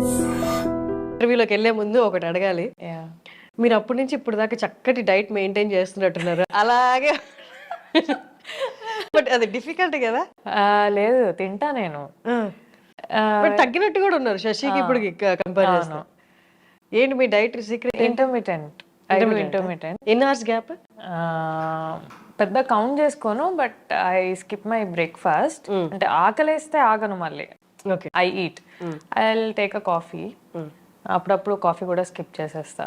ఇంటర్వ్యూలోకి వెళ్ళే ముందు ఒకటి అడగాలి. మీరు అప్పటి నుంచి ఇప్పుడు దాకా చక్కటి డైట్ మెయింటైన్ చేస్తున్నట్టున్నారు. అలాగే బట్ అది డిఫికల్ట్ కదా? లేదు తింటా నేను. బట్ తగ్గినట్టు కూడా ఉన్నారు శశికి ఇప్పుడు కంపేర్ చేస్తాను ఏంటి మీ డైట్ సీక్రెట్ ఇంటర్మీడియట్ ఇంటర్మీడియట్ ఎన్ని అవర్స్ గ్యాప్ పెద్ద కౌంట్ చేసుకోను but I skip my breakfast అంటే ఆకలేస్తే ఆగను మళ్ళీ. I eat I take a coffee అప్పుడప్పుడు కాఫీ కూడా స్కిప్ చేసేస్తా.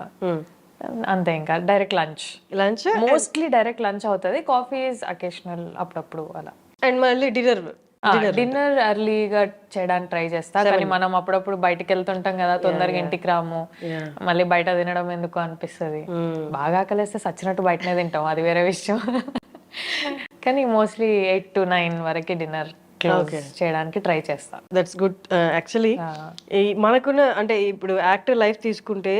అంతే ఇంకా direct lunch lunch mostly direct lunch అవుతుంది. కాఫీ ఈజ్ అకేషనల్ అప్పుడప్పుడు అలా. అండ్ మళ్ళీ డిన్నర్ డిన్నర్ ఎర్లీగా చేయడానికి ట్రై చేస్తా. కానీ మనం అప్పుడప్పుడు బయటికి వెళ్తుంటాం కదా తొందరగా ఇంటికి రాము. మళ్ళీ బయట తినడం ఎందుకు అనిపిస్తుంది. బాగా ఆకలేస్తే సచ్చినట్టు బయటనే తింటాం. అది వేరే విషయం. కానీ మోస్ట్లీ ఎయిట్ టు నైన్ వరకు డిన్నర్ క్లోజ్ చేయడానికి ట్రై చేస్తా. దట్స్ గుడ్ యాక్చువల్లీ ఈ మనకున్న అంటే ఇప్పుడు యాక్టివ్ లైఫ్ తీసుకుంటే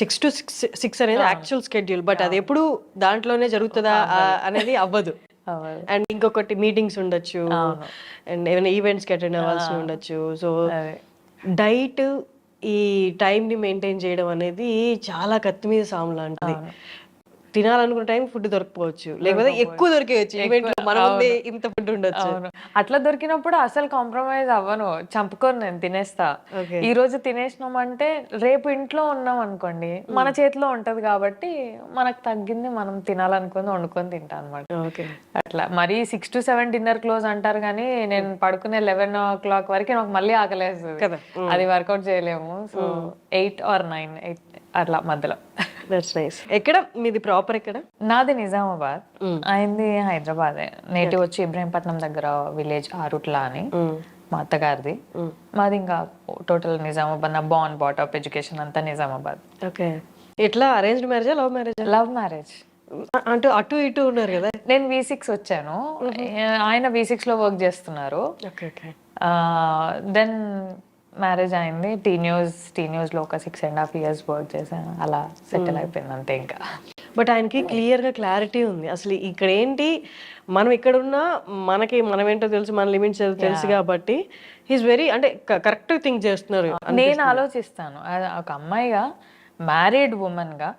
సిక్స్ టు సిక్స్ సిక్స్ అనేది యాక్చువల్ స్కెడ్యూల్ బట్ అది ఎప్పుడు దాంట్లోనే జరుగుతుందా అనేది అవ్వదు. అండ్ ఇంకొకటి మీటింగ్స్ ఉండొచ్చు అండ్ ఏమైనా ఈవెంట్స్కి అటెండ్ అవ్వాల్సి ఉండొచ్చు. సో డైట్ ఈ టైంని మెయింటైన్ చేయడం అనేది చాలా కత్తి మీద సాము లాంటిది తినాలనుకున్న టైం ఫుడ్ దొరకపోవచ్చు. లేకపోతే ఎక్కువ దొరికేయచ్చు ఈవెంట్లో మన ఇంత ఫుడ్ ఉండొచ్చు. అట్లా దొరికినప్పుడు అసలు కాంప్రమైజ్ అవ్వను. చంపుకొని నేను తినేస్తా. ఈ రోజు తినేసినామంటే రేపు ఇంట్లో ఉన్నాం అనుకోండి మన చేతిలో ఉంటది కాబట్టి మనకు తగ్గింది మనం తినాలనుకుంది వండుకొని తింటా అనమాట అట్లా. మరీ six to seven dinner close అంటారు కానీ నేను పడుకునే లెవెన్ ఓ క్లాక్ వరకు నాకు మళ్ళీ ఆకలేస్తుంది. కదా. అది వర్కౌట్ చేయలేము. So eight or nine eight అట్లా మధ్యలో. దట్స్ నైస్ ఎక్కడ? మీది ప్రాపర్ ఎక్కడ? నాది నిజామాబాద్. అయింది హైదరాబాద్. నేటివ్ వచ్చి ఇబ్రహీంపట్నం దగ్గర విలేజ్ ఆరుట్లా అని మా అత్తగారిది. మాది ఇంకా టోటల్ నిజామాబాద్ నా బాన్ బాటప్ ఎడ్యుకేషన్ అంతా నిజామాబాద్. ఓకే ఎట్లా? అరేంజ్డ్ మ్యారేజా లవ్ మ్యారేజా లవ్ మ్యారేజ్ అంటూ అటు ఇటు ఉన్నారు కదా? నేను వి సిక్స్ వచ్చాను. ఆయన వి సిక్స్లో వర్క్ చేస్తున్నారు. దెన్ మ్యారేజ్ అయింది. టీ న్యూస్ టీ న్యూస్లో ఒక six and half years work చేశాను అలా సెటిల్ అయిపోయింది అంతే ఇంకా. బట్ ఆయనకి క్లియర్గా క్లారిటీ ఉంది. అసలు ఇక్కడ ఏంటి మనం ఇక్కడ ఉన్నా మనకి మనం ఏంటో తెలుసు మన లిమిట్స్ తెలుసు కాబట్టి హీస్ వెరీ అంటే కరెక్ట్ థింక్ చేస్తున్నారు నేను ఆలోచిస్తాను. ఒక అమ్మాయిగా మ్యారీడ్ ఉమెన్గా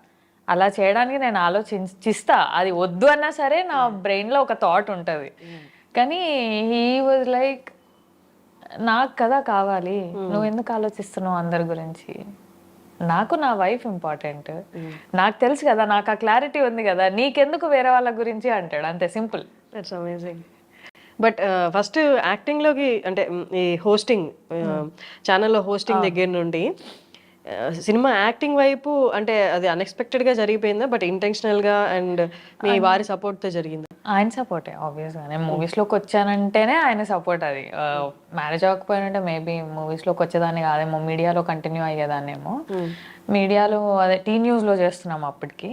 అలా చేయడానికి నేను ఆలోచిస్తా అది వద్దు అన్నా సరే నా బ్రెయిన్లో ఒక థాట్ ఉంటది. కానీ హీ వాజ్ లైక్ నాకు కదా కావాలి. నువ్వు ఎందుకు ఆలోచిస్తున్నావు అందరి గురించి? నాకు నా వైఫ్ ఇంపార్టెంట్. నాకు తెలుసు కదా నాకు ఆ క్లారిటీ ఉంది కదా నీకెందుకు వేరే వాళ్ళ గురించి అంటాడు. అంతే simple. That's amazing but first యాక్టింగ్లోకి అంటే ఈ హోస్టింగ్ ఛానల్లో హోస్టింగ్ దగ్గర నుండి సినిమా యాక్టింగ్ వైపు అంటే అది అన్ఎక్స్పెక్టెడ్గా జరిగిపోయిందా? బట్ ఇంటెన్షనల్గా అండ్ మీ వారి సపోర్ట్తో జరిగిందా? ఆయన సపోర్టే ఆబ్వియస్గా నేను మూవీస్లోకి వచ్చానంటేనే ఆయన సపోర్ట్ అది. మ్యారేజ్ అవ్వకపోయినంటే మేబీ మూవీస్లోకి వచ్చేదాన్ని కాదేమో మీడియాలో కంటిన్యూ అయ్యేదాన్నేమో. మీడియాలో అదే టీ న్యూస్లో చేస్తున్నాం అప్పటికి.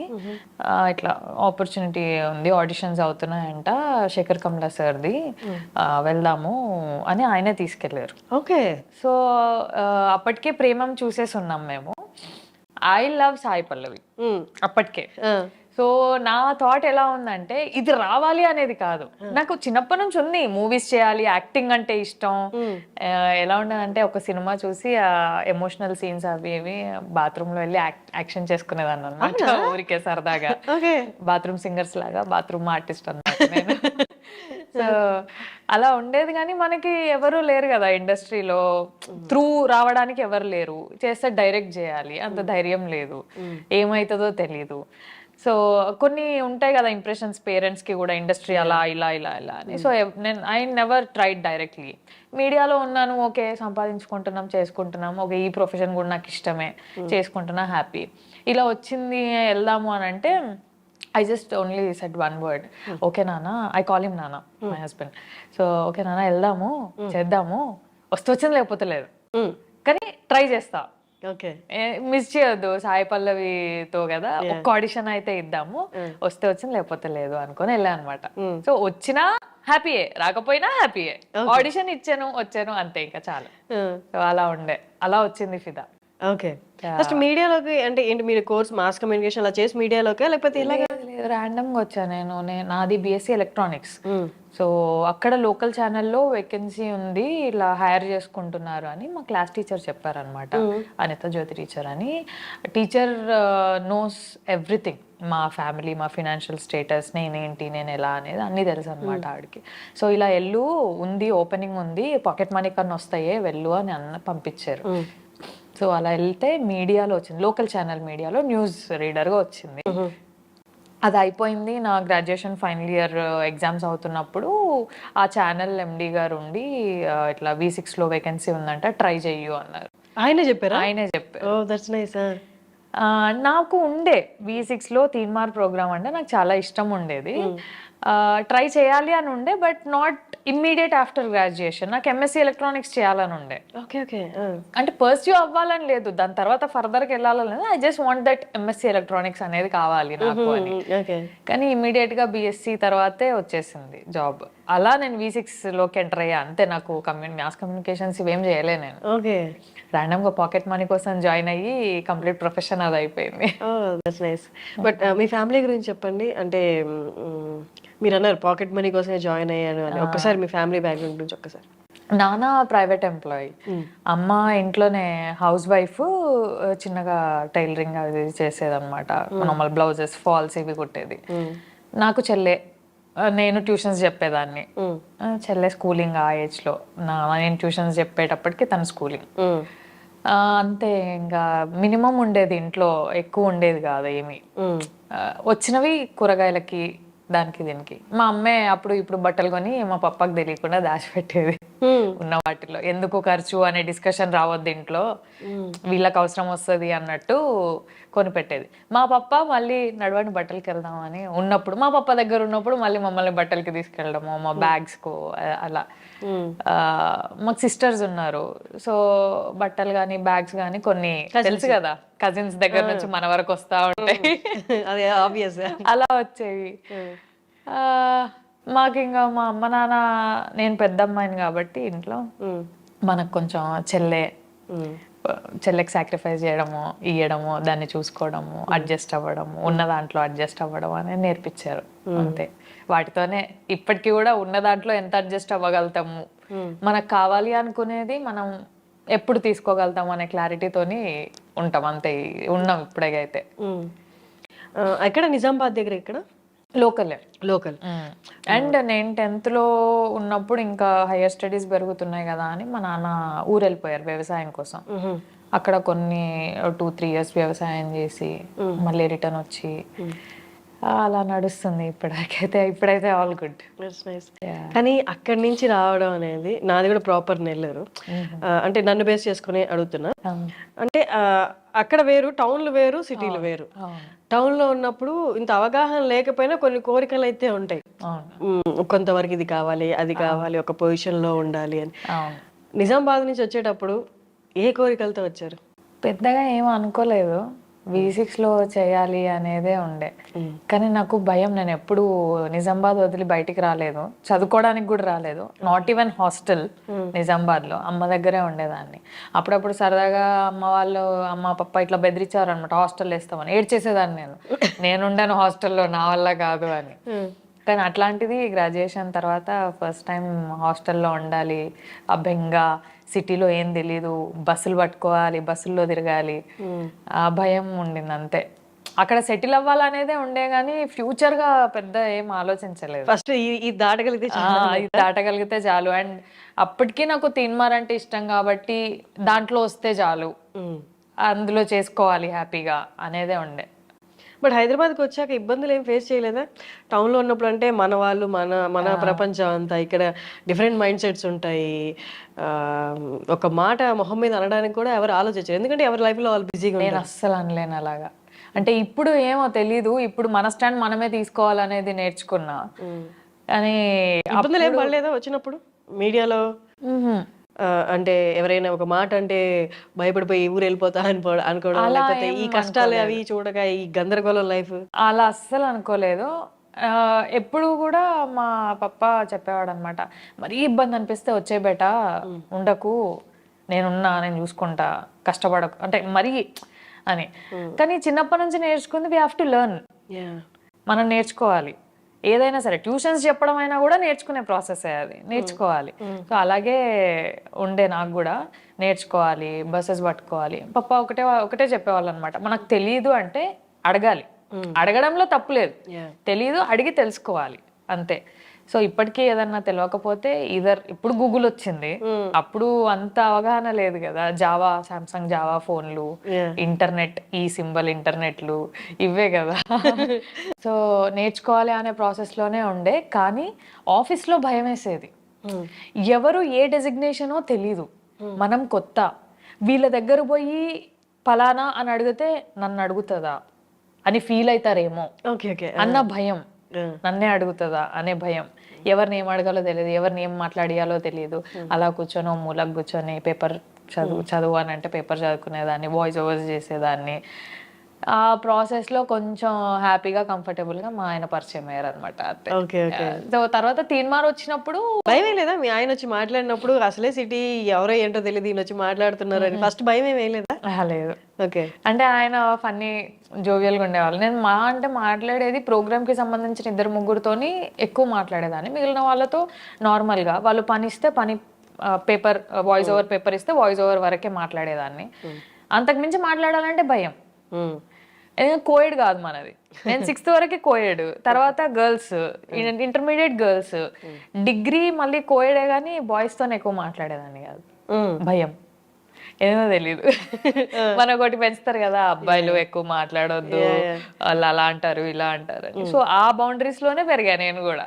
ఇట్లా ఆపర్చునిటీ ఉంది ఆడిషన్స్ అవుతున్నాయంట శేఖర్ కమలా సార్ది. వెళ్దాము అని ఆయనే తీసుకెళ్ళారు. ఓకే. సో అప్పటికే ప్రేమం చూసేసి ఉన్నాం మేము. I love Sai Pallavi. అప్పటికే. సో నా థాట్ ఎలా ఉందంటే ఇది రావాలి అనేది కాదు. నాకు చిన్నప్పటి నుంచి ఉంది. మూవీస్ చేయాలి యాక్టింగ్ అంటే ఇష్టం. ఎలా ఉండదంటే ఒక సినిమా చూసి ఎమోషనల్ సీన్స్ అవి ఇవి బాత్రూమ్లో వెళ్ళి యాక్షన్ చేసుకునేదాన్ని అనమాట ఊరికే సరదాగా. బాత్రూమ్ సింగర్స్ లాగా బాత్రూమ్ ఆర్టిస్ట్ అన్నమాట నేను. సో అలా ఉండేది కానీ మనకి ఎవరు లేరు కదా ఇండస్ట్రీలో. త్రూ రావడానికి ఎవరు లేరు. చేస్తే డైరెక్ట్ చేయాలి. అంత ధైర్యం లేదు. ఏమవుతుందో తెలీదు. సో కొన్ని ఉంటాయి కదా ఇంప్రెషన్స్ పేరెంట్స్కి కూడా ఇండస్ట్రీ అలా ఇలా ఇలా ఇలా అని. సో నేను ఐ నెవర్ ట్రైడ్ డైరెక్ట్లీ మీడియాలో ఉన్నాను ఓకే సంపాదించుకుంటున్నాం చేసుకుంటున్నాం ఓకే ఈ ప్రొఫెషన్ కూడా నాకు ఇష్టమే చేసుకుంటున్నా హ్యాపీ ఇలా వచ్చింది వెళ్దాము అని అంటే I just only set one word okay నాన్న ఐ కాల్ హిమ్ నాన్న మై హస్బెండ్ సో ఓకే నాన్న వెళ్దాము చేద్దాము వస్తూ వచ్చింది లేకపోతే లేదు. కానీ ట్రై చేస్తా. మిస్ చేయొద్దు సాయి పల్లవితో కదా ఒక్క ఆడిషన్ అయితే ఇద్దాము. వస్తే వచ్చింది లేకపోతే లేదు అనుకొని వెళ్ళా అనమాట సో వచ్చినా హ్యాపీయే రాకపోయినా హ్యాపీయే. ఆడిషన్ ఇచ్చాను వచ్చాను అంతే ఇంకా చాలు. సో అలా ఉండే. అలా వచ్చింది ఫిదా. ఓకే. ఫస్ట్ మీడియాలోకి అంటే ఏంటి? మీరు కోర్స్ మాస్ కమ్యూనికేషన్ అలా చేసి మీడియాలోకి? లేకపోతే ఇలా ర్యాండమ్గా వచ్చా నేను. నాది బిఎస్సి ఎలక్ట్రానిక్స్ సో అక్కడ లోకల్ ఛానల్లో వేకెన్సీ ఉంది. ఇలా హైర్ చేసుకుంటున్నారు అని మా క్లాస్ టీచర్ చెప్పారనమాట అనిత జ్యోతి టీచర్ అని. టీచర్ నోస్ ఎవ్రీథింగ్ మా ఫ్యామిలీ మా ఫినాన్షియల్ స్టేటస్ నేనేంటి నేను ఎలా అనేది అన్నీ తెలుసు అనమాట ఆవిడకి సో ఇలా ఎల్లు ఉంది ఓపెనింగ్ ఉంది. పాకెట్ మనీ కన్నా వస్తాయే వెళ్ళు అని అన్న పంపించారు. సో అలా వెళ్తే మీడియాలో వచ్చింది లోకల్ ఛానల్ మీడియాలో న్యూస్ రీడర్గా వచ్చింది. అది అయిపోయింది నా గ్రాడ్యుయేషన్ ఫైనల్ ఇయర్ ఎగ్జామ్స్ అవుతున్నప్పుడు ఆ ఛానల్ ఎండి గారు ఉండి ఇట్లా వి సిక్స్లో వేకెన్సీ ఉందంట ట్రై చెయ్యు అన్నారు. ఆయనే చెప్పారా? ఆయనే చెప్పారు. ఓ దట్స్ నైస్ నాకు ఉండే వి సిక్స్లో తీన్మార్ ప్రోగ్రామ్ అంటే నాకు చాలా ఇష్టం ఉండేది. ట్రై చేయాలి అని ఉండే but not immediate after graduation నాకు ఎంఎస్సీ ఎలక్ట్రానిక్స్ చేయాలని ఉండే. ఓకే ఓకే అంటే పర్స్యూ అవ్వాలని లేదు. దాని తర్వాత ఫర్దర్కి వెళ్ళాలని లేదు. I just want that MSc electronics అనేది కావాలి నాకు అని. కానీ ఇమీడియట్గా బీఎస్సీ తర్వాతే వచ్చేసింది జాబ్ అలా నేను వి సిక్స్లోకి ఎంటర్ అయ్యా. అంతే నాకు కమ్యూని మ్యాథ్స్ కమ్యూనికేషన్స్ ఇవేం చేయలే నేను. ఓకే గా పాకెట్ మనీ కోసం జాయిన్ అయ్యి కంప్లీట్ ప్రొఫెషన్ అది అయిపోయింది. ఓ దట్స్ నైస్ బట్ మీ ఫ్యామిలీ గురించి చెప్పండి. అంటే మీరు అన్నారు పాకెట్ మనీ కోసమే జాయిన్ అయ్యాను అని. ఒక్కసారి మీ ఫ్యామిలీ బ్యాక్గ్రౌండ్ గురించి ఒక్కసారి. నాన్న ప్రైవేట్ ఎంప్లాయీ అమ్మ ఇంట్లోనే హౌస్ వైఫ్ చిన్నగా టైలరింగ్ అది చేసేదన్నమాట. నార్మల్ బ్లౌజెస్ ఫాల్స్ ఇవి కుట్టేది. నాకు చెల్లె. నేను ట్యూషన్స్ చెప్పేదాన్ని. చెల్లె స్కూలింగ్ ఆ ఏజ్లో నా నేను ట్యూషన్స్ చెప్పేటప్పటికి తన స్కూలింగ్ అంతే ఇంకా మినిమం ఉండేది ఇంట్లో ఎక్కువ ఉండేది కాదు ఏమి. వచ్చినవి కూరగాయలకి దానికి దీనికి. మా అమ్మే అప్పుడు ఇప్పుడు బట్టలు కొని మా పప్పకి తెలియకుండా దాచిపెట్టేది. ఉన్న వాటిలో. ఎందుకు ఖర్చు అనే డిస్కషన్ రావద్దు ఇంట్లో వీళ్ళకి అవసరం వస్తుంది అన్నట్టు కొనిపెట్టేది. మా పప్ప మళ్ళీ నడవండి బట్టలకి వెళ్దామని ఉన్నప్పుడు మా పప్ప దగ్గర ఉన్నప్పుడు మళ్ళీ మమ్మల్ని బట్టలకి తీసుకెళ్ళడము మా బ్యాగ్స్కు అలా. మాకు సిస్టర్స్ ఉన్నారు. సో బట్టలు కానీ బ్యాగ్స్ కానీ కొన్ని తెలుసు కదా? కజిన్స్ దగ్గర నుంచి మన వరకు వస్తా ఉంటాయి. అలా వచ్చేవి. ఆ, మాకు ఇంకా మా అమ్మ నాన్న నేను పెద్ద అమ్మాయిని కాబట్టి ఇంట్లో మనకు కొంచెం చెల్లె చెల్లెకి సాక్రిఫైస్ చేయడము ఇయ్యడము దాన్ని చూసుకోవడము అడ్జస్ట్ అవ్వడము ఉన్న దాంట్లో అడ్జస్ట్ అవ్వడం అనేది నేర్పించారు. అంతే. వాటితోనే ఇప్పటికీ కూడా ఉన్న దాంట్లో ఎంత అడ్జస్ట్ అవ్వగలుగుతాము. మనకు కావాలి అనుకునేది మనం ఎప్పుడు తీసుకోగలుగుతాం అనే క్లారిటీతోని ఉంటాం అంతే ఉన్నాం ఇప్పుడైతే ఎక్కడ? నిజామాబాద్ దగ్గర ఇక్కడ లోకలే లోకల్ అండ్ నేను టెన్త్లో ఉన్నప్పుడు ఇంకా హైయర్ స్టడీస్ పెరుగుతున్నాయి కదా అని మా నాన్న ఊరు వెళ్ళిపోయారు వ్యవసాయం కోసం. అక్కడ కొన్ని టూ త్రీ ఇయర్స్ వ్యవసాయం చేసి మళ్ళీ రిటర్న్ వచ్చి అలా నడుస్తుంది ఇప్పటికైతే ఇప్పుడైతే ఆల్ గుడ్ నైస్ కానీ అక్కడి నుంచి రావడం అనేది నాది కూడా ప్రాపర్ నెల్లూరు. ఆ, అంటే నన్ను బేస్ చేసుకుని అడుగుతున్నా. అంటే ఆ, అక్కడ వేరు టౌన్లు వేరు సిటీలు వేరు. టౌన్లో ఉన్నప్పుడు ఇంత అవగాహన లేకపోయినా కొన్ని కోరికలు అయితే ఉంటాయి. కొంతవరకు ఇది కావాలి అది కావాలి ఒక పొజిషన్లో ఉండాలి అని. నిజామాబాద్ నుంచి వచ్చేటప్పుడు ఏ కోరికలతో వచ్చారు? పెద్దగా ఏం అనుకోలేదు. లో చేయాలి అనేదే ఉండే. కానీ నాకు భయం నేను ఎప్పుడు నిజామాబాద్ వదిలి బయటికి రాలేదు. చదువుకోవడానికి కూడా రాలేదు. నాట్ ఈవెన్ హాస్టల్ నిజామాబాద్లో అమ్మ దగ్గరే ఉండేదాన్ని. అప్పుడప్పుడు సరదాగా అమ్మ వాళ్ళు అమ్మ పప్ప ఇట్లా బెదిరించారు అనమాట హాస్టల్ వేస్తామని. ఏడ్చేసేదాన్ని నేను. నేనుండాను హాస్టల్లో నా వల్ల కాదు అని. కానీ అట్లాంటిది గ్రాడ్యుయేషన్ తర్వాత ఫస్ట్ టైం హాస్టల్లో ఉండాలి. ఆ బెంగ సిటీలో ఏం తెలీదు బస్సులు పట్టుకోవాలి బస్సుల్లో తిరగాలి. ఆ భయం ఉండింది అంతే. అక్కడ సెటిల్ అవ్వాలనేదే ఉండే కానీ ఫ్యూచర్గా పెద్ద ఏం ఆలోచించలేదు. ఫస్ట్ ఈ దాటగలిగితే ఇది దాటగలిగితే చాలు. అండ్ అప్పటికి నాకు తీన్మార్ అంటే ఇష్టం కాబట్టి దాంట్లో వస్తే చాలు. అందులో చేసుకోవాలి హ్యాపీగా అనేదే ఉండే. బట్ హైదరాబాద్కి వచ్చాక ఇబ్బందులు ఏం ఫేస్ చేయలేదా? టౌన్లో ఉన్నప్పుడు అంటే మన వాళ్ళు మన మన ప్రపంచం అంతా ఇక్కడ డిఫరెంట్ మైండ్ సెట్స్ ఉంటాయి. ఒక మాట మొహం మీద అనడానికి కూడా ఎవరు ఆలోచించారు. ఎందుకంటే ఎవరి లైఫ్లో వాళ్ళు బిజీగా నేను అస్సలు అనలేను అలాగా. అంటే ఇప్పుడు ఏమో తెలీదు. ఇప్పుడు మన స్టాండ్ మనమే తీసుకోవాలనేది నేర్చుకున్నా. కానీ ఇబ్బందులు ఏం పడలేదా వచ్చినప్పుడు? మీడియాలో? అంటే ఎవరైనా ఒక మాట అంటే భయపడిపోయి ఊరు వెళ్ళిపోతా అనుకో అనుకోవడం లేకపోతే ఈ కష్టాలు అవి చూడగా ఈ గందరగోళం లైఫ్ అలా అస్సలు అనుకోలేదు. ఎప్పుడు కూడా మా పప్ప చెప్పేవాడు అనమాట మరీ ఇబ్బంది అనిపిస్తే వచ్చే బేట ఉండకు నేనున్నా నేను చూసుకుంటా కష్టపడకు అంటే మరీ అని. కానీ చిన్నప్పటి నుంచి నేర్చుకుంది వీ హ్యావ్ టు లెర్న్ మనం నేర్చుకోవాలి. ఏదైనా సరే ట్యూషన్స్ చెప్పడం అయినా కూడా నేర్చుకునే ప్రాసెస్ అది. నేర్చుకోవాలి. సో అలాగే ఉండే నాకు కూడా నేర్చుకోవాలి బస్సెస్ పట్టుకోవాలి. పప్ప ఒకటే ఒకటే చెప్పేవాళ్ళు అనమాట మనకు తెలియదు అంటే అడగాలి. అడగడంలో తప్పు లేదు. తెలీదు అడిగి తెలుసుకోవాలి. అంతే. సో ఇప్పటికీ ఏదన్నా తెలియకపోతే ఇదర్ ఇప్పుడు గూగుల్ వచ్చింది అప్పుడు అంత అవగాహన లేదు కదా. జావా సామ్సంగ్ జావా ఫోన్లు. ఇంటర్నెట్ ఈ సింబల్ ఇంటర్నెట్లు ఇవే కదా. సో నేర్చుకోవాలి అనే ప్రాసెస్లోనే ఉండే కానీ ఆఫీస్లో భయం వేసేది ఎవరు ఏ డెసిగ్నేషనో తెలీదు. మనం కొత్త. వీళ్ళ దగ్గర పోయి పలానా అని అడిగితే నన్ను అడుగుతుందా? అని ఫీల్ అవుతారేమో. అన్న భయం. నన్నే అడుగుతుందా? అనే భయం. ఎవరిని ఏం అడగాలో తెలియదు ఎవరిని ఏం మాట్లాడియాలో తెలియదు. అలా కూర్చొని మూలకు కూర్చొని పేపర్ చదువు చదువు అని అంటే పేపర్ చదువుకునేదాన్ని వాయిస్ ఓవర్స్ చేసేదాన్ని. ఆ ప్రాసెస్లో కొంచెం హ్యాపీగా కంఫర్టబుల్గా మా ఆయన పరిచయం అయ్యారు అనమాట అంతే ఓకే ఓకే సో తర్వాత తీన్మార్ వచ్చినప్పుడు భయం లేదా? మీ ఆయన వచ్చి మాట్లాడినప్పుడు అసలే సిటీ ఎవరో ఏంటో తెలియదు ఈయన వచ్చి మాట్లాడుతున్నారు అని. ఫస్ట్ భయం ఏమీ లేదా? "ఆహా, లేదు. ఓకే. అంటే ఆయన ఫన్నీ జోవియల్గా ఉండేవాళ్ళు. నేను మా అంటే మాట్లాడేది ప్రోగ్రామ్కి సంబంధించిన ఇద్దరు ముగ్గురుతోని ఎక్కువ మాట్లాడేదాన్ని. మిగిలిన వాళ్ళతో నార్మల్గా వాళ్ళు పని ఇస్తే పని పేపర్ వాయిస్ ఓవర్ పేపర్ ఇస్తే వాయిస్ ఓవర్ వరకే మాట్లాడేదాన్ని. అంతకు మించి మాట్లాడాలంటే భయం. కోయిడ్ కాదు మనది. నేను సిక్స్త్ వరకే కోయడ్ తర్వాత గర్ల్స్ ఇంటర్మీడియట్ గర్ల్స్ డిగ్రీ మళ్ళీ కోయడే కానీ బాయ్స్ తోనే ఎక్కువ మాట్లాడేదాన్ని కాదు. భయం. ఏమో తెలీదు. మన ఒకటి పెంచుతారు కదా అబ్బాయిలు ఎక్కువ మాట్లాడొద్దు వాళ్ళు అలా అంటారు ఇలా అంటారు అని. సో ఆ బౌండరీస్లోనే పెరిగా నేను కూడా.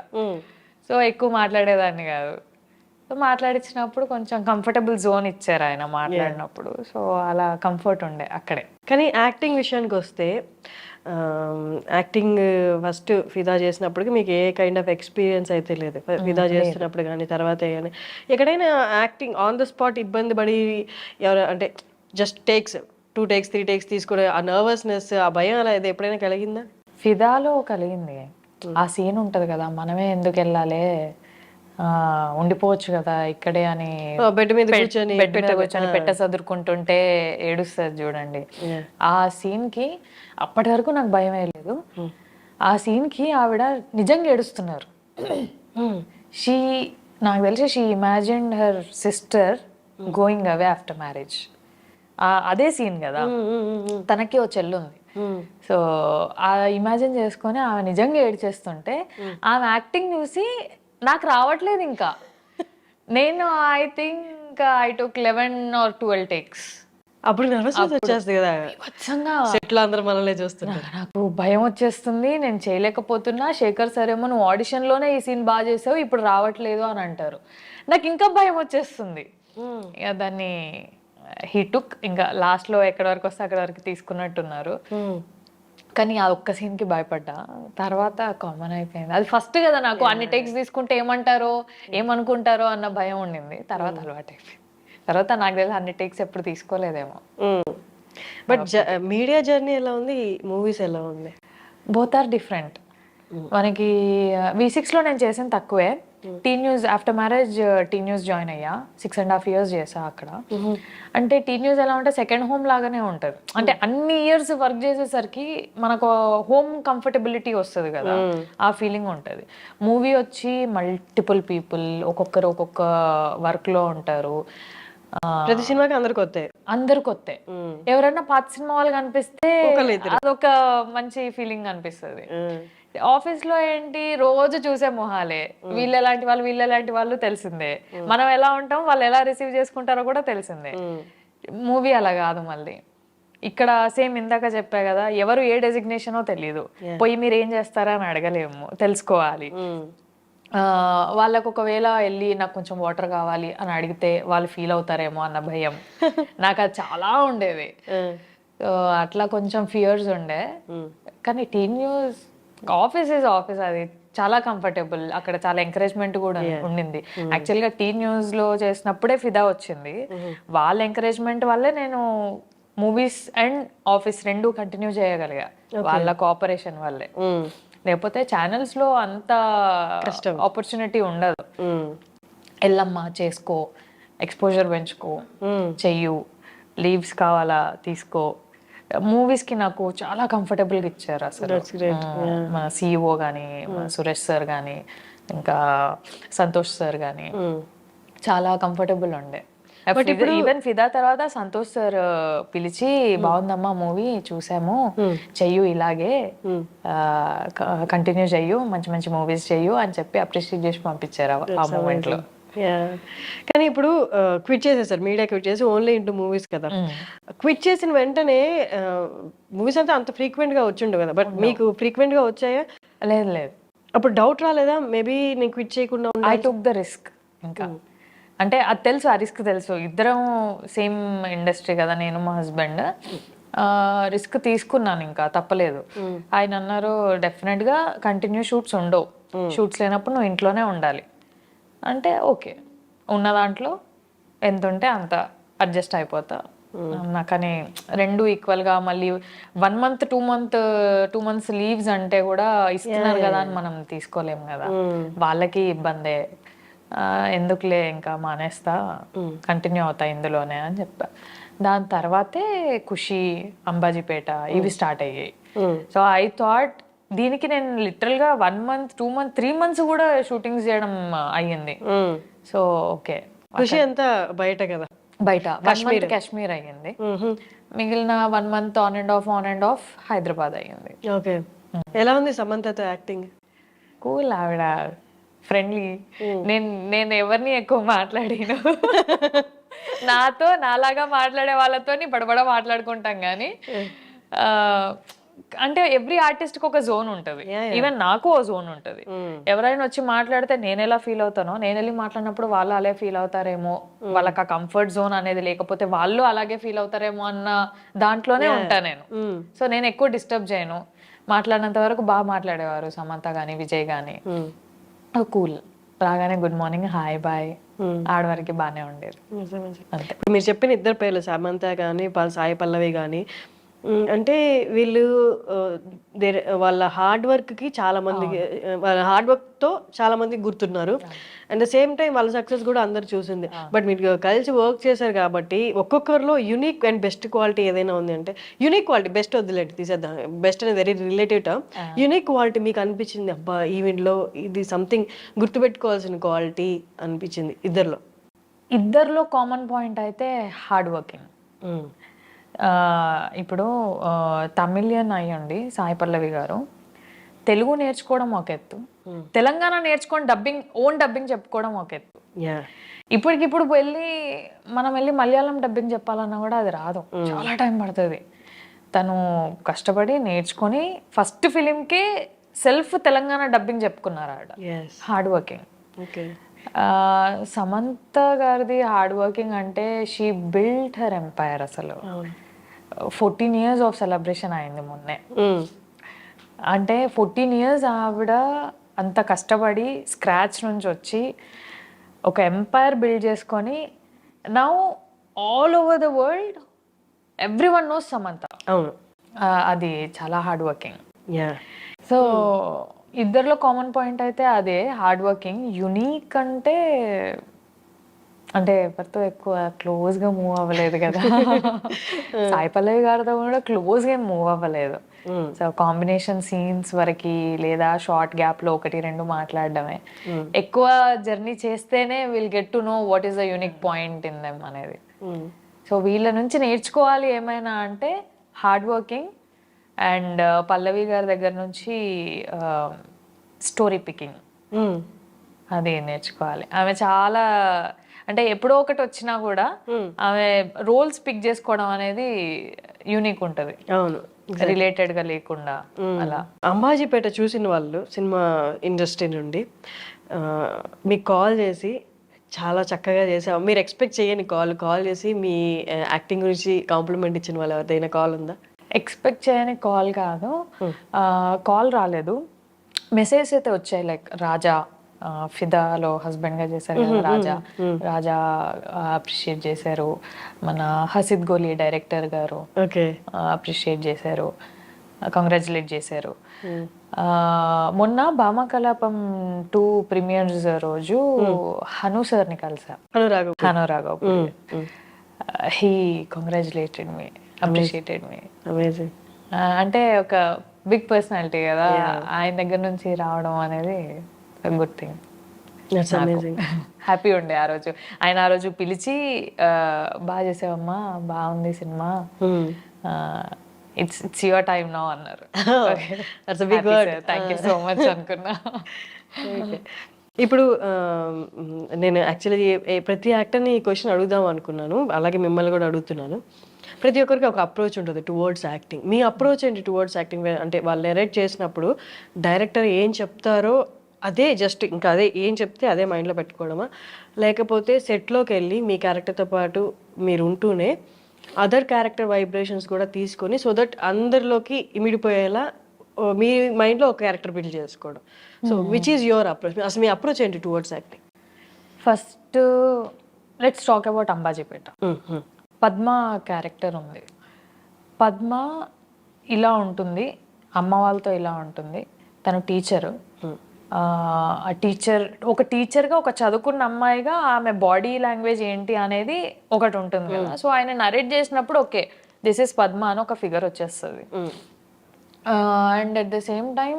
సో ఎక్కువ మాట్లాడేదాన్ని కాదు. సో మాట్లాడించినప్పుడు కొంచెం కంఫర్టబుల్ జోన్ ఇచ్చారు ఆయన మాట్లాడినప్పుడు. సో అలా కంఫర్ట్ ఉండే అక్కడే. కానీ యాక్టింగ్ విషయానికి వస్తే యాక్టింగ్ ఫస్ట్ ఫిదా చేసినప్పటికి మీకు ఏ కైండ్ ఆఫ్ ఎక్స్పీరియన్స్ అయితే లేదు. ఫిదా చేస్తున్నప్పుడు కానీ తర్వాత కానీ ఎక్కడైనా యాక్టింగ్ ఆన్ ద స్పాట్ ఇబ్బంది పడి ఎవరు అంటే just takes two takes three takes తీసుకునే ఆ నర్వస్నెస్ ఆ భయం అలా ఇది ఎప్పుడైనా కలిగిందా? ఫిదాలో కలిగింది. ఆ సీన్ ఉంటది కదా మనమే ఎందుకు వెళ్ళాలి? ఉండిపోవచ్చు కదా ఇక్కడే అని బెడ్ మీద కూర్చొని బెడ్ మీద కూర్చొని పెట్ట చదురుకుంటుంటే ఏడుస్తుంది చూడండి. ఆ సీన్కి అప్పటి వరకు నాకు భయం లేదు. ఆ సీన్కి ఆవిడ నిజంగా ఏడుస్తున్నారు. షీ నాకు తెలిసి she imagine her sister going away after marriage అదే సీన్ కదా. తనకి ఓ చెల్లు ఉంది. సో ఆ ఇమాజిన్ చేసుకొని ఆమె నిజంగా ఏడ్చేస్తుంటే ఆమె యాక్టింగ్ చూసి నాకు రావట్లేదు ఇంకా. నేను I think I took eleven or twelve takes అప్పుడు నర్వస్నెస్ వచ్చేస్తుంది కదా. వచ్చంగా సెట్లో అందరూ మనల్ని చూస్తున్నారు నాకు భయం వచ్చేస్తుంది నేను చేయలేకపోతున్నా. శేఖర్ సర్ ఏమో నువ్వు audition లోనే ఈ సీన్ బాగా చేసావు ఇప్పుడు రావట్లేదు అని అంటారు. నాకు ఇంకా భయం వచ్చేస్తుంది. ఇక దాన్ని హీ టుక్ ఇంకా లాస్ట్లో ఎక్కడి వరకు వస్తే అక్కడ వరకు తీసుకున్నట్టున్నారు. కానీ ఆ ఒక్క scene కి భయపడ్డా. తర్వాత కామన్ అయిపోయింది. అది ఫస్ట్ కదా నాకు అన్ని టేక్స్ తీసుకుంటే ఏమంటారో ఏమనుకుంటారో అన్న భయం ఉండింది. తర్వాత అలవాటు అయిపోయింది. తర్వాత నాకు తెలిసి అన్ని టేక్స్ ఎప్పుడు తీసుకోలేదేమో. బట్ మీడియా జర్నీ ఎలా ఉంది? మూవీస్ ఎలా ఉంది? బోత్ ఆర్ డిఫరెంట్ మనకి వి లో నేను చేసింది తక్కువే. T news after marriage T news join అయ్యా. సిక్స్ అండ్ హాఫ్ ఇయర్స్ చేసా అక్కడ. అంటే టీ న్యూస్ ఎలా ఉంటే సెకండ్ హోమ్ లాగానే ఉంటుంది. అంటే అన్ని ఇయర్స్ వర్క్ చేసేసరికి మనకు హోమ్ కంఫర్టబిలిటీ వస్తుంది కదా. ఆ ఫీలింగ్ ఉంటుంది. మూవీ వచ్చి మల్టిపుల్ పీపుల్ ఒక్కొక్కరు ఒక్కొక్క వర్క్లో ఉంటారు. ప్రతి సినిమాకి అందరికి వస్తాయి అందరు కొత్తే ఎవరైనా పాత సినిమా వాళ్ళు కనిపిస్తే అదొక మంచి ఫీలింగ్ అనిపిస్తుంది. ఆఫీస్లో ఏంటి? రోజు చూసే మొహాలే. వీళ్ళు ఎలాంటి వాళ్ళు వీళ్ళు ఎలాంటి వాళ్ళు తెలిసిందే. మనం ఎలా ఉంటాం వాళ్ళు ఎలా రిసీవ్ చేసుకుంటారో కూడా తెలిసిందే. మూవీ అలా కాదు మళ్ళీ. ఇక్కడ సేమ్ ఇందాక చెప్పా కదా ఎవరు ఏ డెసిగ్నేషనో తెలియదు పోయి మీరు ఏం చేస్తారా అని అడగలేము తెలుసుకోవాలి. వాళ్ళకు ఒకవేళ వెళ్ళి నాకు కొంచెం వాటర్ కావాలి అని అడిగితే వాళ్ళు ఫీల్ అవుతారేమో అన్న భయం. నాకు అది చాలా ఉండేది. సో అట్లా కొంచెం ఫియర్స్ ఉండే. కానీ T news office is office అది చాలా కంఫర్టబుల్. అక్కడ చాలా ఎంకరేజ్మెంట్ కూడా ఉండింది. యాక్చువల్గా టీ న్యూస్లో చేసినప్పుడే ఫిదా వచ్చింది. వాళ్ళ ఎంకరేజ్మెంట్ వల్లే నేను మూవీస్ అండ్ ఆఫీస్ రెండు కంటిన్యూ చేయగలిగా. వాళ్ళ కోఆపరేషన్ వల్లే. లేకపోతే ఛానల్స్లో అంత ఆపర్చునిటీ ఉండదు. వెళ్ళమ్మా చేసుకో ఎక్స్పోజర్ పెంచుకో చెయ్యు లీవ్స్ కావాలా తీసుకో మూవీస్కి నాకు చాలా కంఫర్టబుల్గా ఇచ్చారు అసలు. మన సిఇఓ గానీ మన సురేష్ సార్ గానీ ఇంకా సంతోష్ సార్ గానీ చాలా కంఫర్టబుల్ ఉండే. ఈవెన్ ఫిదా తర్వాత సంతోష్ సార్ పిలిచి బాగుందమ్మా మూవీ చూసాము. చెయ్యు ఇలాగే. కంటిన్యూ చెయ్యు మంచి మంచి మూవీస్ చెయ్యు అని చెప్పి అప్రిషియేట్ చేసి పంపించారు ఆ- మూమెంట్లో. కానీ ఇప్పుడు క్విట్ చేసేసారు మీడియా క్విట్ చేసి ఓన్లీ ఇంటూ మూవీస్ కదా. క్విట్ చేసిన వెంటనే మూవీస్ అంతా అంత ఫ్రీక్వెంట్గా వచ్చిండు కదా. బట్ మీకు ఫ్రీక్వెంట్గా వచ్చాయా? లేదు లేదు. అప్పుడు డౌట్ రాలేదా? మేబీ నేను క్విట్ చేయకుండా ఐ టుక్ ద రిస్క్ ఇంకా. అంటే అది తెలుసు ఆ రిస్క్ తెలుసు. ఇద్దరం సేమ్ ఇండస్ట్రీ కదా నేను మా హస్బెండ్ రిస్క్ తీసుకున్నాను ఇంకా తప్పలేదు. ఆయన అన్నారు డెఫినెట్గా కంటిన్యూ షూట్స్ ఉండవు. షూట్స్ లేనప్పుడు నువ్వు ఇంట్లోనే ఉండాలి. అంటే ఓకే. ఉన్న దాంట్లో ఎంత ఉంటే అంత అడ్జస్ట్ అయిపోతా. అన్నా కానీ రెండు ఈక్వల్గా మళ్ళీ one month two month two months leaves అంటే కూడా ఇస్తున్నారు కదా అని మనం తీసుకోలేం కదా. వాళ్ళకి ఇబ్బందే. ఎందుకులే ఇంకా మానేస్తా. కంటిన్యూ అవుతా ఇందులోనే అని చెప్పా దాని తర్వాతే ఖుషి అంబాజీపేట ఇవి స్టార్ట్ అయ్యాయి. సో ఐ థాట్ దీనికి నేను లిటరల్గా one month two month three months కూడా షూటింగ్స్ చేయడం అయ్యింది. So okay. ఖుషి అంతా బయట కదా? బయట. మంత్ కాశ్మీర్. అయ్యింది. మిగిలిన one month on and off on and off Hyderabad అయ్యింది. ఓకే. ఎలా ఉంది సమంతతో యాక్టింగ్? కూల్ ఆవిడ. ఫ్రెండ్లీ నేను నేను ఎవరిని ఎక్కువ మాట్లాడిను. నాతో నాలాగా మాట్లాడే వాళ్ళతోని బడబడ మాట్లాడుకుంటాం కానీ అంటే ఎవ్రీ ఆర్టిస్ట్కి ఒక జోన్ ఉంటది. ఈవెన్ నాకు ఓ జోన్ ఉంటది. ఎవరైనా వచ్చి మాట్లాడితే నేను ఎలా ఫీల్ అవుతానో నేను వెళ్ళి మాట్లాడినప్పుడు వాళ్ళు అలా ఫీల్ అవుతారేమో. వాళ్ళకి ఆ కంఫర్ట్ జోన్ అనేది లేకపోతే వాళ్ళు అలాగే ఫీల్ అవుతారేమో అన్న దాంట్లోనే ఉంటా నేను. సో నేను ఎక్కువ డిస్టర్బ్ చేయను. మాట్లాడినంత వరకు బాగా మాట్లాడేవారు సమంత గాని విజయ్ గాని. కూల్. రాగానే గుడ్ మార్నింగ్ హాయ్ బాయ్. ఆడవారికి బాగానే ఉండేది. మీరు చెప్పిన ఇద్దరు పేర్లు సమంత కానీ సాయి పల్లవి కానీ అంటే వీళ్ళు వాళ్ళ హార్డ్ వర్క్కి చాలా మందికి ఆ, వాళ్ళ హార్డ్ వర్క్తో చాలా మందికి గుర్తున్నారు. అండ్ ద సేమ్ టైం వాళ్ళ సక్సెస్ కూడా అందరు చూసింది. బట్ మీరు కలిసి వర్క్ చేశారు కాబట్టి ఒక్కొక్కరిలో యునిక్ అండ్ బెస్ట్ క్వాలిటీ ఏదైనా ఉంది అంటే యునిక్ క్వాలిటీ బెస్ట్ వదిలేండి తీసేద్దాం. బెస్ట్ అనేది very relative term unique quality మీకు అనిపించింది అబ్బా ఈవెంట్లో ఇది సంథింగ్ గుర్తుపెట్టుకోవాల్సిన క్వాలిటీ అనిపించింది ఇద్దరిలో? ఇద్దరిలో కామన్ పాయింట్ అయితే హార్డ్ వర్కింగ్. ఇప్పుడు తమిళియన్ అయ్యండి సాయి పల్లవి గారు తెలుగు నేర్చుకోవడం ఒక ఎత్తు. తెలంగాణ నేర్చుకొని డబ్బింగ్ ఓన్ డబ్బింగ్ చెప్పుకోవడం ఒక ఎత్తు. యా. ఇప్పటికిప్పుడు వెళ్ళి మనం వెళ్ళి మలయాళం డబ్బింగ్ చెప్పాలన్నా కూడా అది రాదు. చాలా టైం పడుతుంది. తను కష్టపడి నేర్చుకొని ఫస్ట్ ఫిలింకే సెల్ఫ్ తెలంగాణ డబ్బింగ్ చెప్పుకున్నారు ఆవిడ ఎస్ హార్డ్ వర్కింగ్ సమంత గారిది హార్డ్ వర్కింగ్ అంటే షీ బిల్డ్ హర్ ఎంపైర్ అసలు. ఫోర్టీన్ ఇయర్స్ ఆఫ్ సెలబ్రేషన్ అయింది మొన్నే. అంటే ఫోర్టీన్ ఇయర్స్ ఆవిడ అంత కష్టపడి స్క్రాచ్ నుంచి వచ్చి ఒక ఎంపైర్ బిల్డ్ చేసుకొని now all over the world every one knows Samantha. అవును. అది చాలా హార్డ్ వర్కింగ్. సో ఇద్దరిలో కామన్ పాయింట్ అయితే అదే హార్డ్ వర్కింగ్. యునీక్ అంటే అంటే ఎవరితో ఎక్కువ క్లోజ్గా మూవ్ అవ్వలేదు కదా. సాయి పల్లవి గారితో కూడా క్లోజ్గా మూవ్ అవ్వలేదు. సో కాంబినేషన్ సీన్స్ వరకు లేదా షార్ట్ గ్యాప్లో ఒకటి రెండు మాట్లాడడమే. ఎక్కువ జర్నీ చేస్తేనే will get to know what is the unique point in them అనేది. సో వీళ్ళ నుంచి నేర్చుకోవాలి ఏమైనా అంటే హార్డ్ వర్కింగ్ అండ్ పల్లవి గారి దగ్గర నుంచి స్టోరీ పికింగ్ అది నేర్చుకోవాలి. ఆమె చాలా అంటే ఎప్పుడో ఒకటి వచ్చినా కూడా ఆమె రోల్స్ పిక్ చేసుకోవడం అనేది యూనిక్ ఉంటది. అవును రిలేటెడ్గా లేకుండా అలా. అంబాజీపేట చూసిన వాళ్ళు సినిమా ఇండస్ట్రీ నుండి మీకు కాల్ చేసి చాలా చక్కగా చేసావు. మీరు ఎక్స్పెక్ట్ చేయని కాల్ కాల్ చేసి మీ యాక్టింగ్ గురించి కాంప్లిమెంట్ ఇచ్చిన వాళ్ళు ఎవరిదైనా కాల్ ఉందా? ఎక్స్పెక్ట్ చేయని కాల్ కాదు. కాల్ రాలేదు. మెసేజ్ అయితే వచ్చాయి లైక్ రాజా ఫిదాలో హస్బెండ్గా చేశారు కదా రాజా. రాజా అప్రిషియేట్ చేశారు. మన హసిద్ గోలీ డైరెక్టర్ గారు ఓకే. అప్రిషియేట్ చేశారు. కంగ్రాచులేట్ చేశారు. ఆ, మొన్న భామకలాపం టూ ప్రీమియర్స్ రోజు హను సార్ని కలిసా. Hanu Raghav he congratulated me appreciated me అంటే ఒక బిగ్ పర్సనాలిటీ కదా. ఆయన దగ్గర నుంచి రావడం అనేది గుడ్ థింగ్ హ్యాపీ ఉండే ఆ రోజు. ఆయన ఆ రోజు పిలిచి బాగా చేసావమ్మా బాగుంది cinema. It's it's your time no అన్నారు. థ్యాంక్ యూ సో మచ్ అనుకున్నా. ఇప్పుడు నేను యాక్చువల్లీ ప్రతి యాక్టర్ని ఈ క్వశ్చన్ అడుగుదాం అనుకున్నాను. అలాగే మిమ్మల్ని కూడా అడుగుతున్నాను. ప్రతి ఒక్కరికి ఒక అప్రోచ్ ఉంటుంది టువర్డ్స్ యాక్టింగ్ మీ అప్రోచ్ ఏంటి టువర్డ్స్ యాక్టింగ్ అంటే వాళ్ళు నెరేట్ చేసినప్పుడు డైరెక్టర్ ఏం చెప్తారో అదే జస్ట్ ఇంకా అదే ఏం చెప్తే అదే మైండ్లో పెట్టుకోవడమా? లేకపోతే సెట్లోకి వెళ్ళి మీ క్యారెక్టర్తో పాటు మీరు ఉంటూనే అదర్ క్యారెక్టర్ వైబ్రేషన్స్ కూడా తీసుకొని సో దట్ అందరిలోకి ఇమిడిపోయేలా మీ మైండ్లో ఒక క్యారెక్టర్ బిల్డ్ చేసుకోవడం. So which is your approach అసలు మీ అప్రోచ్ ఏంటి towards acting first let's talk about Ambajipeta Padma character ఉంది. పద్మ ఇలా ఉంటుంది అమ్మ వాళ్ళతో ఇలా ఉంటుంది తను టీచరు ఆ టీచర్ ఒక టీచర్గా ఒక చదువుకున్న అమ్మాయిగా ఆమె బాడీ లాంగ్వేజ్ ఏంటి అనేది ఒకటి ఉంటుంది కదా. సో ఆయన నరేట్ చేసినప్పుడు ఓకే దిస్ ఇస్ పద్మ అని ఒక ఫిగర్ వచ్చేస్తుంది. And at the same time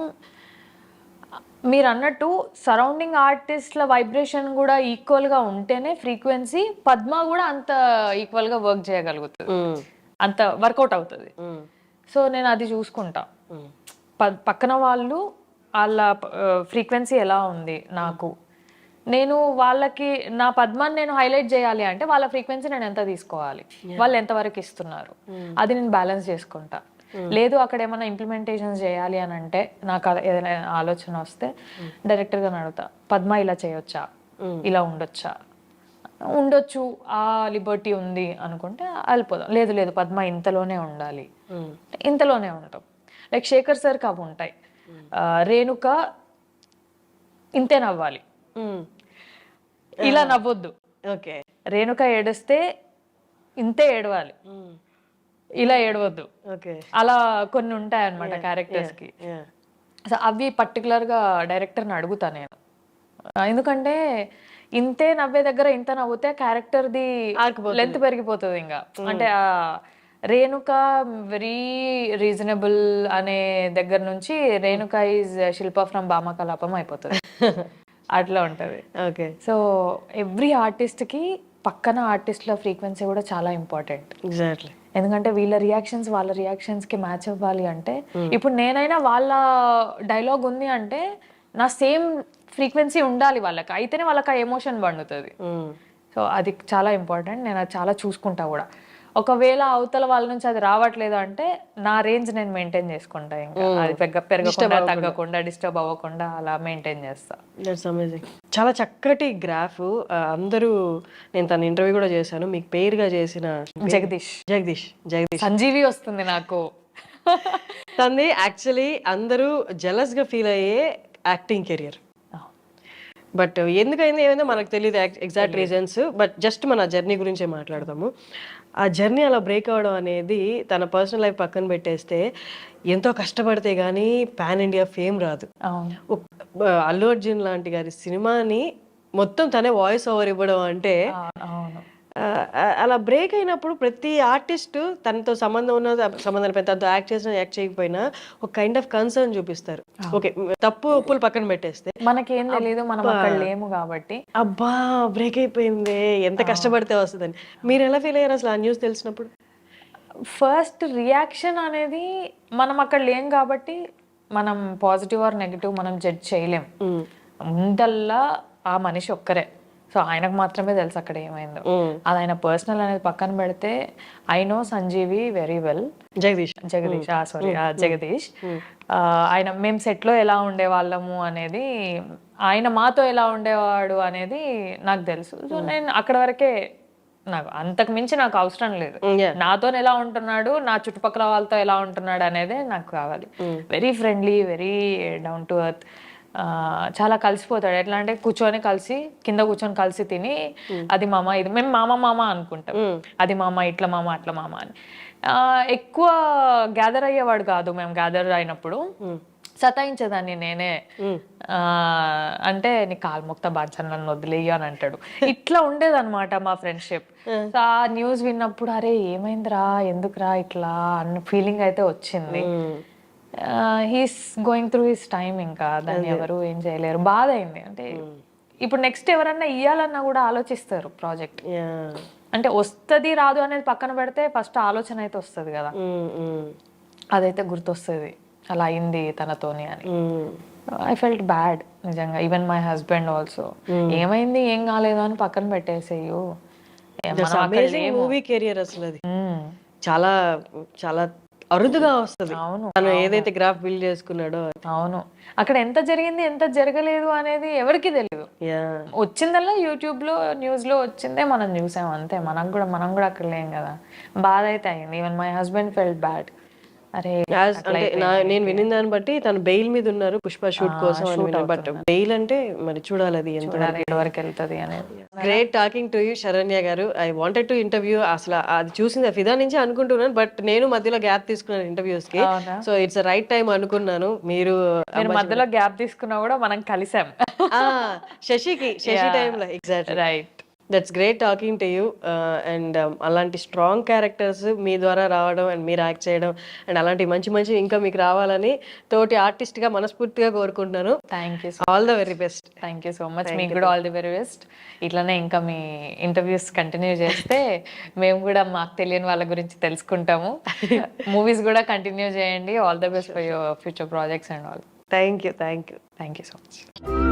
మీరు అన్నట్టు సరౌండింగ్ ఆర్టిస్ట్ల వైబ్రేషన్ కూడా ఈక్వల్గా ఉంటేనే ఫ్రీక్వెన్సీ పద్మ కూడా అంత ఈక్వల్గా వర్క్ చేయగలుగుతుంది. అంత వర్కౌట్ అవుతుంది. సో నేను అది చూసుకుంటా. పక్కన వాళ్ళు వాళ్ళ ఫ్రీక్వెన్సీ ఎలా ఉంది నాకు? నేను వాళ్ళకి నా పద్మాన్ని నేను హైలైట్ చేయాలి అంటే వాళ్ళ ఫ్రీక్వెన్సీ నేను ఎంత తీసుకోవాలి? వాళ్ళు ఎంతవరకు ఇస్తున్నారు? అది నేను బ్యాలెన్స్ చేసుకుంటా. లేదు అక్కడ ఏమైనా ఇంప్లిమెంటేషన్స్ చేయాలి అని అంటే నాకు ఏదైనా ఆలోచన వస్తే డైరెక్టర్గా అడుగుతా పద్మ ఇలా చేయొచ్చా? ఇలా ఉండొచ్చా? ఉండొచ్చు ఆ లిబర్టీ ఉంది అనుకుంటే వెళ్ళిపోదాం. లేదు లేదు పద్మ ఇంతలోనే ఉండాలి. ఇంతలోనే ఉంటాం. లైక్ శేఖర్ సార్కి అవి ఉంటాయి. రేణుక ఇంతే నవ్వాలి. ఇలా నవ్వొద్దు. ఓకే. రేణుక ఏడిస్తే ఇంతే ఏడవాలి. ఇలా ఏడవద్దు. అలా కొన్ని ఉంటాయి అనమాట క్యారెక్టర్స్కి. సో అవి పర్టికులర్గా డైరెక్టర్ని అడుగుతా నేను. ఎందుకంటే ఇంతే నవ్వే దగ్గర ఇంత నవ్వుతే క్యారెక్టర్ ది లెంత్ పెరిగిపోతుంది ఇంకా. అంటే ఆ రేణుక వెరీ రీజనబుల్ అనే దగ్గర నుంచి రేణుక ఈజ్ శిల్ప ఫ్రమ్ భామకలాపం అయిపోతుంది. అట్లా ఉంటది. ఓకే. సో ఎవ్రీ ఆర్టిస్ట్కి పక్కన ఆర్టిస్ట్ల ఫ్రీక్వెన్సీ కూడా చాలా ఇంపార్టెంట్ ఎగ్జాక్ట్లీ ఎందుకంటే వీళ్ళ రియాక్షన్స్ వాళ్ళ రియాక్షన్స్కి మ్యాచ్ అవ్వాలి అంటే ఇప్పుడు నేనైనా వాళ్ళ డైలాగ్ ఉంది అంటే నా సేమ్ ఫ్రీక్వెన్సీ ఉండాలి వాళ్ళకి. అయితేనే వాళ్ళకి ఆ ఎమోషన్ పండుతుంది. సో అది చాలా ఇంపార్టెంట్ నేను అది చాలా చూసుకుంటా కూడా. ఒకవేళ అవతల వాళ్ళ నుంచి అది రావట్లేదు అంటే నా రేంజ్ నేను మెయింటైన్ చేసుకుంటా ఇంకా. అది పెరగకుండా తగ్గకుండా డిస్టర్బ్ అవ్వకుండా అలా మెయింటైన్ చేస్తా. చాలా చక్కటి గ్రాఫ్ అందరూ నేను తన ఇంటర్వ్యూ కూడా చేశాను. మీకు పేరుగా చేసిన జగదీష్. జగదీష్. జగదీష్. సంజీవి వస్తుంది నాకు. తనది యాక్చువల్లీ అందరూ jealous గా ఫీల్ అయ్యే యాక్టింగ్ కెరియర్ బట్ ఎందుకైంది ఏమైందో మనకు తెలియదు ఎగ్జాక్ట్ రీజన్స్ బట్ జస్ట్ మన జర్నీ గురించే మాట్లాడతాము ఆ జర్నీ అలా బ్రేక్ అవ్వడం అనేది తన పర్సనల్ లైఫ్ పక్కన పెట్టేస్తే ఎంతో కష్టపడితే కానీ పాన్ ఇండియా ఫేమ్ రాదు. అల్లు అర్జున్ లాంటి గారి సినిమాని మొత్తం తనే వాయిస్ ఓవర్ ఇవ్వడం అంటే అలా బ్రేక్ అయినప్పుడు ప్రతి ఆర్టిస్ట్ తనతో సంబంధం ఉన్న సంబంధం తనతో యాక్ట్ చేసినా యాక్ట్ చేయకపోయినా ఒక కైండ్ ఆఫ్ కన్సర్న్ చూపిస్తారు. ఓకే తప్పు ఒప్పులు పక్కన పెట్టేస్తే. మనకేం తెలియదు మనం అక్కడ లేము కాబట్టి. అబ్బా! బ్రేక్ అయిపోయింది ఎంత కష్టపడితే వస్తుందని. మీరు ఎలా ఫీల్ అయ్యారు అసలు ఆ న్యూస్ తెలిసినప్పుడు? ఫస్ట్ రియాక్షన్ అనేది మనం అక్కడ లేం కాబట్టి మనం పాజిటివ్ ఆర్ నెగిటివ్ మనం జడ్జ్ చేయలేం. మ్మ్. ముందల్లా ఆ మనిషి ఒక్కరే. సో ఆయనకు మాత్రమే తెలుసు అక్కడ ఏమైందో. అది ఆయన పర్సనల్ అనేది పక్కన పెడితే I know Sanjeevi very well Jagadish. Jagadish sorry Jagadish. ఆయన మేము సెట్లో ఎలా ఉండేవాళ్ళము అనేది ఆయన మాతో ఎలా ఉండేవాడు అనేది నాకు తెలుసు. సో నేను అక్కడ వరకే నాకు అంతకు మించి నాకు అవసరం లేదు. నాతో ఎలా ఉంటున్నాడు నా చుట్టుపక్కల వాళ్ళతో ఎలా ఉంటున్నాడు అనేదే నాకు కావాలి. Very friendly very down to earth చాలా కలిసిపోతాడు. ఎట్లా అంటే కూర్చొని కలిసి కింద కూర్చొని కలిసి తిని అది మామ ఇది మేము మామ మామ అనుకుంటాం. అది మామ ఇట్లా మామ అట్లా మామ అని. ఎక్కువ గ్యాదర్ అయ్యేవాడు కాదు మేము గ్యాదర్ అయినప్పుడు. సతాయించేదాన్ని నేనే. అంటే నీ కాలు మొక్త బాధ్యత నన్ను వదిలేయ అని అంటాడు. ఇట్లా ఉండేదన్నమాట మా ఫ్రెండ్షిప్. ఆ. న్యూస్ విన్నప్పుడు అరే ఏమైందిరా? ఎందుకురా ఇట్లా? అన్న ఫీలింగ్ అయితే వచ్చింది. He's going through his time ఇంకా దాన్ని ఎవరు ఏం చేయలేరు. బాధ అయింది అంటే ఇప్పుడు నెక్స్ట్ ఎవరన్నా ఇయ్యాలన్నా కూడా ఆలోచిస్తారు ప్రాజెక్ట్. అంటే వస్తుంది రాదు అనేది పక్కన పెడితే ఫస్ట్ ఆలోచన అయితే వస్తుంది కదా. మ్మ్. మ్మ్. అదైతే గుర్తొస్తుంది. అలా అయింది తనతోని అని. ఐ ఫెల్ట్ బ్యాడ్ నిజంగా. ఈవెన్ మై హస్బెండ్ ఆల్సో ఏమైంది ఏం కాలేదు అని పక్కన పెట్టేసేయు. మూవీ కెరియర్ అసలు అది. చాలా చాలా అరుదుగా వస్తది. అవును. తను ఏదైతే గ్రాఫ్ బిల్డ్ చేసుకున్నాడో అవును. అక్కడ ఎంత జరిగింది ఎంత జరగలేదు అనేది ఎవరికి తెలియదు వచ్చిందల్లా యూట్యూబ్లో న్యూస్లో వచ్చిందే మనం చూసాం అంతే. మనకు కూడా మనం కూడా అక్కడ లేం కదా. బాధ అయితే అయింది even my husband felt bad అరే అంటే నేను వినిన దాన్ని బట్టి తను బెయిల్ మీద ఉన్నారు పుష్ప షూట్ కోసం అని బట్ బెయిల్ అంటే మరి చూడాలి అది ఎంత వరకు. వెళ్తుంది అనేది. Great talking to you Saranya garu. I wanted to interview అసలు అది చూసింది ఫిదా నుంచి అనుకుంటున్నాను బట్ నేను మధ్యలో గ్యాప్ తీసుకున్నాను ఇంటర్వ్యూస్కి? సో ఇట్స్ రైట్ టైం అనుకున్నాను. మీరు మధ్యలో గ్యాప్ తీసుకున్నా కూడా మనం కలిసాం. శశికి శశి టైంలో exact right that's great talking to you and అలాంటి స్ట్రాంగ్ క్యారెక్టర్స్ మీ ద్వారా రావడం అండ్ మీరు యాక్ట్ చేయడం అండ్ అలాంటి మంచి మంచి ఇంకా మీకు రావాలని తోటి artist గా మనస్ఫూర్తిగా కోరుకుంటున్నాను. Thank you all the very best thank you so much మీకు కూడా ఆల్ ది వెరీ బెస్ట్ ఇట్లానే ఇంకా మీ ఇంటర్వ్యూస్ కంటిన్యూ చేస్తే మేము కూడా మాకు తెలియని వాళ్ళ గురించి తెలుసుకుంటాము. మూవీస్ కూడా కంటిన్యూ చేయండి. All the best for your future projects and all thank you thank you thank you so much